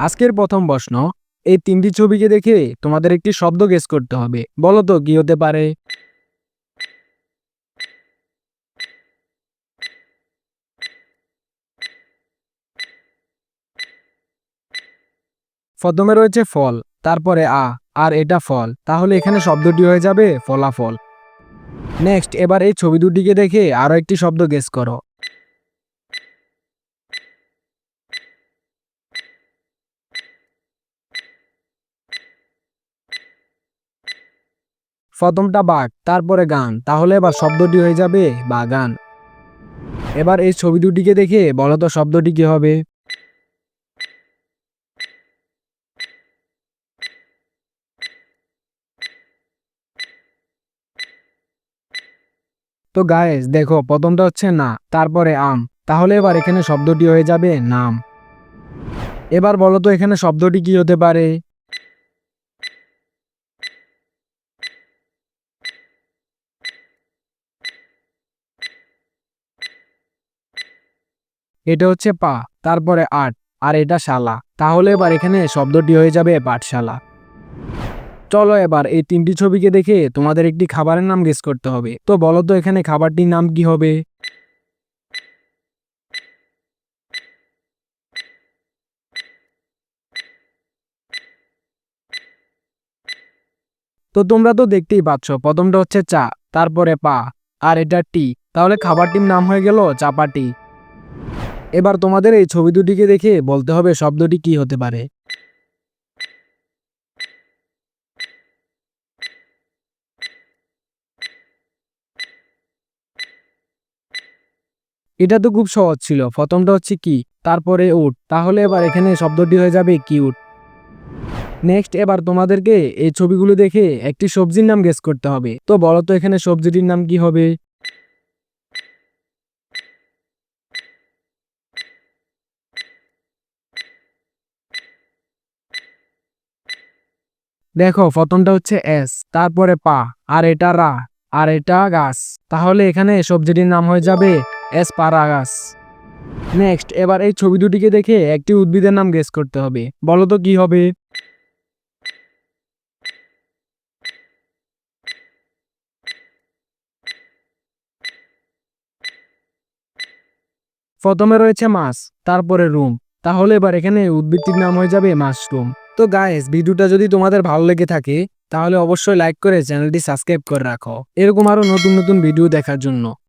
আজকের প্রথম প্রশ্ন, এই তিনটি ছবিকে দেখে তোমাদের একটি শব্দ গেস করতে হবে। বলো তো, কি হতে পারে? প্রথমে রয়েছে ফল, তারপরে আ, আর এটা ফল। তাহলে এখানে শব্দটি হয়ে যাবে ফলাফল। নেক্সট এবার এই ছবি দুটিকে দেখে আরও একটি শব্দ গেস করো। প্রথমটা বাঘ, তারপরে গান। তাহলে এবার শব্দটি হয়ে যাবে বাগান। এবার এই ছবি দুটিকে দেখে বলো তো শব্দটি কি হবে? তো গায়েস দেখো, প্রথমটা হচ্ছে না, তারপরে আম। তাহলে এবার এখানে শব্দটি হয়ে যাবে নাম। এবার বলো তো এখানে শব্দটি কি হতে পারে? এটা হচ্ছে পা, তারপরে আট, আর এটা শালা। তাহলে এবার এখানে শব্দটি হয়ে যাবে পাঠশালা। চলো এবার এই তিনটি ছবিকে দেখে তোমাদের একটি খাবারের নাম গেস করতে হবে। তো বলো তো এখানে খাবারটির নাম কি হবে? তো তোমরা তো দেখতেই পাচ্ছ, প্রথমটা হচ্ছে চা, তারপরে পা, আর এটা টি। তাহলে খাবারটির নাম হয়ে গেল চাপাটি। এবার তোমাদের এই ছবি দুটিকে দেখে বলতে হবে শব্দটি কি হতে পারে। এটা তো খুব সহজ ছিল। প্রথমটা হচ্ছে কি, তারপরে উট। তাহলে এবার এখানে শব্দটি হয়ে যাবে কিউট নেক্সট, এবার তোমাদেরকে এই ছবিগুলো দেখে একটি সবজির নাম গেস করতে হবে। তো বলো তো এখানে সবজিটির নাম কি হবে? দেখো, প্রথমটা হচ্ছে এস, তারপরে পা, আর এটা রা, আর এটা গাছ। তাহলে এখানে সবজিটির নাম হয়ে যাবে এস পারা গাছ নেক্সট, এবার এই ছবি দুটিকে দেখে একটি উদ্ভিদের নাম গেস করতে হবে। বলো তো কি হবে? প্রথমে রয়েছে মাছ, তারপরে রুম। তাহলে এবার এখানে উদ্ভিদটির নাম হয়ে যাবে মাশরুম। তো গায়েস ভিডিওটা যদি তোমাদের ভালো লেগে থাকে, তাহলে অবশ্যই লাইক করে চ্যানেলটি সাবস্ক্রাইব করে রাখো। এরকম আরও নতুন নতুন ভিডিও দেখার জন্য।